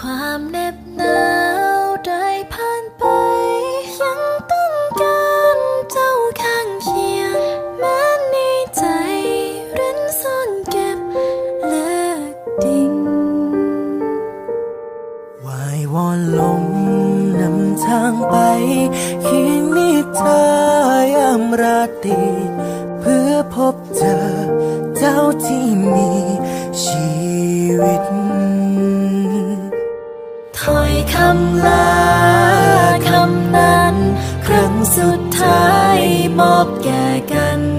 ความเหน็บหนาวได้ผ่านไป ยังต้องการเจ้าข้างเคียงแม้ในใจเร้นซ่อนเก็บเลือกดิ่งวายวอนลมนำทางไปเคียงนิทายามราตรีเพื่อพบเจอเจ้าที่มี คำลาคำนั้น ครั้งสุดท้ายมอบแก่กัน